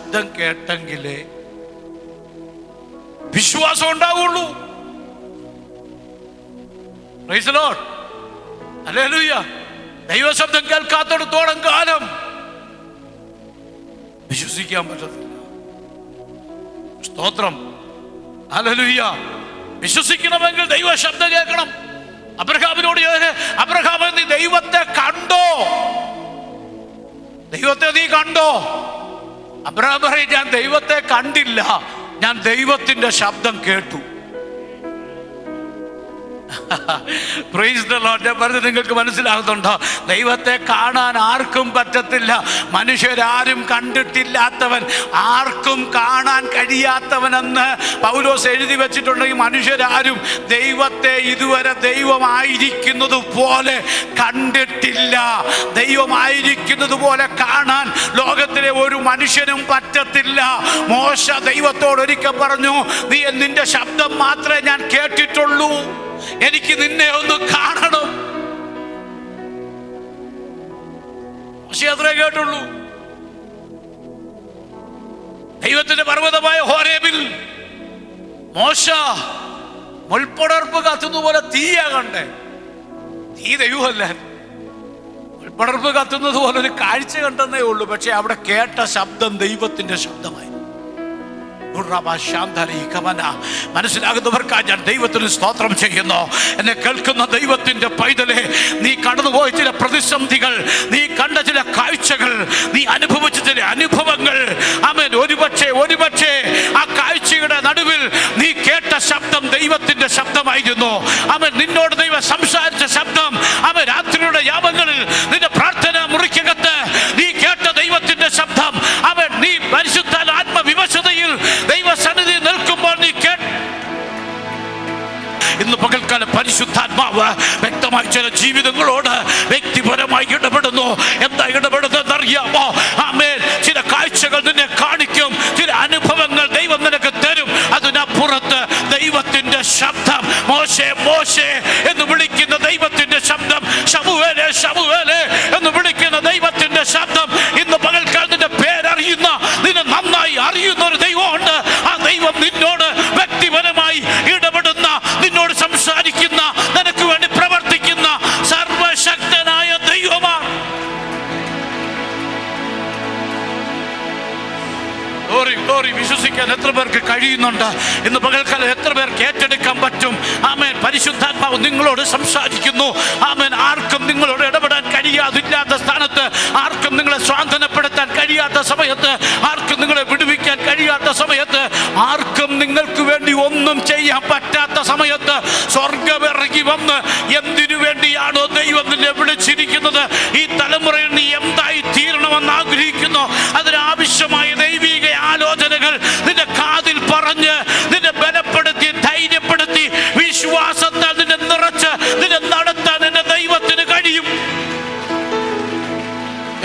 ശബ്ദം കേട്ടെങ്കിലേ വിശ്വാസം ഉണ്ടാവുള്ളൂ. ദൈവശബ്ദം കേൾക്കാത്തടത്തോളം കാലം വിശ്വസിക്കാൻ പറ്റത്തില്ല. സ്തോത്രം. അലലുയ്യ വിശ്വസിക്കണമെങ്കിൽ ദൈവ ശബ്ദം കേൾക്കണം. അബ്രഹാമിനോട് ചോദിച്ചു, അബ്രഹാം നീ ദൈവത്തെ കണ്ടോ? ദൈവത്തെ നീ കണ്ടോ? അബ്രഹാം പറയും ഞാൻ ദൈവത്തെ കണ്ടില്ല. ഞാൻ ദൈവത്തിന്റെ ശബ്ദം കേട്ടു. ഞാൻ പറഞ്ഞത് നിങ്ങൾക്ക് മനസ്സിലാകുന്നുണ്ടോ? ദൈവത്തെ കാണാൻ ആർക്കും പറ്റത്തില്ല. മനുഷ്യരാരും കണ്ടിട്ടില്ലാത്തവൻ ആർക്കും കാണാൻ കഴിയാത്തവനെന്ന് പൗലോസ് എഴുതി വെച്ചിട്ടുണ്ടെങ്കിൽ മനുഷ്യരാരും ദൈവത്തെ ഇതുവരെ ദൈവമായിരിക്കുന്നത് പോലെ കണ്ടിട്ടില്ല. ദൈവമായിരിക്കുന്നത് പോലെ കാണാൻ ലോകത്തിലെ ഒരു മനുഷ്യനും പറ്റത്തില്ല. മോശ ദൈവത്തോട് ഒരിക്കൽ പറഞ്ഞു നീ നിന്റെ ശബ്ദം മാത്രമേ ഞാൻ കേട്ടിട്ടുള്ളൂ. എനിക്ക് നിന്നെ ഒന്ന് കാണണം. പക്ഷെ അത്രേ കേട്ടുള്ളൂ. ദൈവത്തിന്റെ പർവതമായ ഹോരേബിൽ മോശ മുൾപ്പടർപ്പ് കത്തുന്നതുപോലെ തീയാ കണ്ടേ. തീ ദൈവമല്ല ഉൾപ്പടർപ്പ് കത്തുന്നത് പോലെ ഒരു കാഴ്ച കണ്ടെന്നേ ഉള്ളൂ. പക്ഷെ അവിടെ കേട്ട ശബ്ദം ദൈവത്തിന്റെ ശബ്ദമായി. മനസ്സിലാകുന്നവർക്കാ ഞാൻ ദൈവത്തിന് സ്തോത്രം ചെയ്യുന്നു. എന്നെ കേൾക്കുന്ന ദൈവത്തിന്റെ പൈതലെ നീ കടന്നുപോയ ചില പ്രതിസന്ധികൾ നീ കണ്ട ചില കാഴ്ചകൾ നീ അനുഭവിച്ച ചില അനുഭവങ്ങൾ. അമൻ ഒരുപക്ഷെ ഒരുപക്ഷെ ആ കാഴ്ചയുടെ നടുവിൽ നീ കേട്ട ശബ്ദം ദൈവത്തിന്റെ ശബ്ദമായിരുന്നു. അവൻ നിന്നോട് ദൈവം സംസാരിച്ച ശബ്ദം ഇന്ന് പകൽക്കാലം പരിശുദ്ധാത്മാവ് വ്യക്തമായി ചില ജീവിതങ്ങളോട് വ്യക്തിപരമായി ഇടപെടുന്നു. എന്താ ഇടപെടുന്നത് അറിയാമോ ആമേൽ ചില കാഴ്ചകൾ നിന്നെ കാണിക്കും. ചില അനുഭവങ്ങൾ ദൈവം നിനക്ക് തരും. അതിനപ്പുറത്ത് ദൈവത്തിന്റെ ശബ്ദം മോശേ മോശേ എന്ന് Glory. വിശ്വസിക്കാൻ എത്ര പേർക്ക് കഴിയുന്നുണ്ട് ഇന്ന് പകൽക്കാലം എത്ര പേർക്ക് ഏറ്റെടുക്കാൻ പറ്റും? ആമേൻ. പരിശുദ്ധാത്മാവ് നിങ്ങളോട് സംസാരിക്കുന്നു. ആമേൻ. ആർക്കും നിങ്ങളോട് ഇടപെടാൻ കഴിയാതില്ലാത്ത സ്ഥാനത്ത് ആർക്കും നിങ്ങളെ സ്വാന്തനപ്പെടുത്താൻ കഴിയാത്ത സമയത്ത് ആർക്കും നിങ്ങളെ വിടുവിക്കാൻ കഴിയാത്ത സമയത്ത് ആർക്കും നിങ്ങൾക്ക് വേണ്ടി ഒന്നും ചെയ്യാൻ പറ്റാത്ത സമയത്ത് സ്വർഗമിറങ്ങി വന്ന് എന്തിനു വേണ്ടിയാണോ ദൈവം നിന്നെ വിളിച്ചിരിക്കുന്നത്? ഈ തലമുറയിൽ നീ എന്തായി പറഞ്ഞ് നിന്നെ ബലപ്പെടുത്തി ധൈര്യപ്പെടുത്തി വിശ്വാസത്താൽ നിന്നെ നിറച്ച് നിന്നെ നടത്താൻ നിന്റെ ദൈവത്തിന് കഴിയും.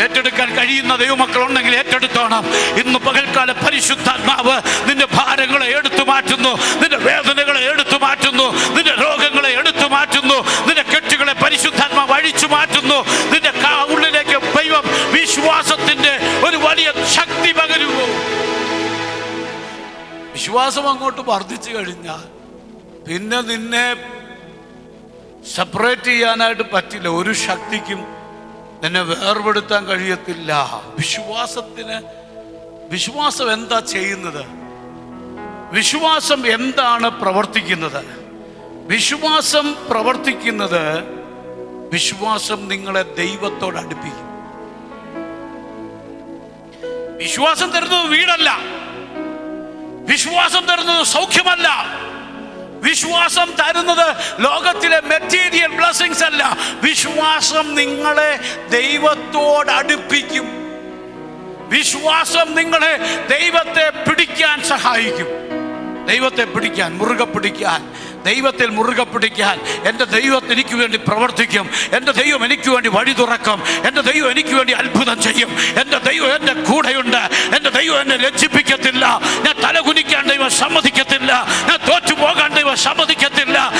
ഏറ്റെടുക്കാൻ കഴിയുന്ന ദൈവമക്കൾ ഉണ്ടെങ്കിൽ ഏറ്റെടുത്തോണം. ഇന്ന് പകൽക്കാല പരിശുദ്ധാത്മാവ് നിന്റെ ഭാരങ്ങളെ എടുത്തു മാറ്റുന്നു നിന്റെ വേദനകളെ എടുത്തു മാറ്റുന്നു നിന്റെ രോഗങ്ങളെ എടുത്തു മാറ്റുന്നു വിശ്വാസം അങ്ങോട്ട് വർദ്ധിച്ചു കഴിഞ്ഞാൽ പിന്നെ നിന്നെ സെപ്പറേറ്റ് ചെയ്യാനായിട്ട് പറ്റില്ല. ഒരു ശക്തിക്കും നിന്നെ വേർപെടുത്താൻ കഴിയത്തില്ല. വിശ്വാസത്തിന് വിശ്വാസം എന്താ ചെയ്യുന്നത്? വിശ്വാസം എന്താണ് പ്രവർത്തിക്കുന്നത്? വിശ്വാസം പ്രവർത്തിക്കുന്നത് വിശ്വാസം നിങ്ങളെ ദൈവത്തോട് അടുപ്പിക്കും വിശ്വാസം തരുന്നത് വീടല്ല. വിശ്വാസം തരുന്നത് സൗഖ്യമല്ല. വിശ്വാസം തരുന്നത് ലോകത്തിലെ മെറ്റീരിയൽ ബ്ലെസ്സിങ്സ് അല്ല. വിശ്വാസം നിങ്ങളെ ദൈവത്തോട് അടുപ്പിക്കും. വിശ്വാസം നിങ്ങളെ ദൈവത്തെ പിടിക്കാൻ സഹായിക്കും. ദൈവത്തെ പിടിക്കാൻ മുറുകെ പിടിക്കാൻ ദൈവത്തിൽ മുറുകെ പിടിക്കാൻ എന്റെ ദൈവം എനിക്ക് വേണ്ടി പ്രവർത്തിക്കും. എന്റെ ദൈവം എനിക്ക് വേണ്ടി വഴി തുറക്കും. എന്റെ ദൈവം എനിക്ക് വേണ്ടി അത്ഭുതം ചെയ്യും. എന്റെ ദൈവം എന്റെ കൂടെയുണ്ട്. എന്റെ ദൈവം എന്നെ ലജ്ജിപ്പിക്കത്തില്ല. ഞാൻ തലകുനിക്കാൻ ദൈവം സമ്മതിക്കത്തില്ല. ഞാൻ തോറ്റു പോകാൻ ദൈവം സമ്മതിക്കത്തില്ല.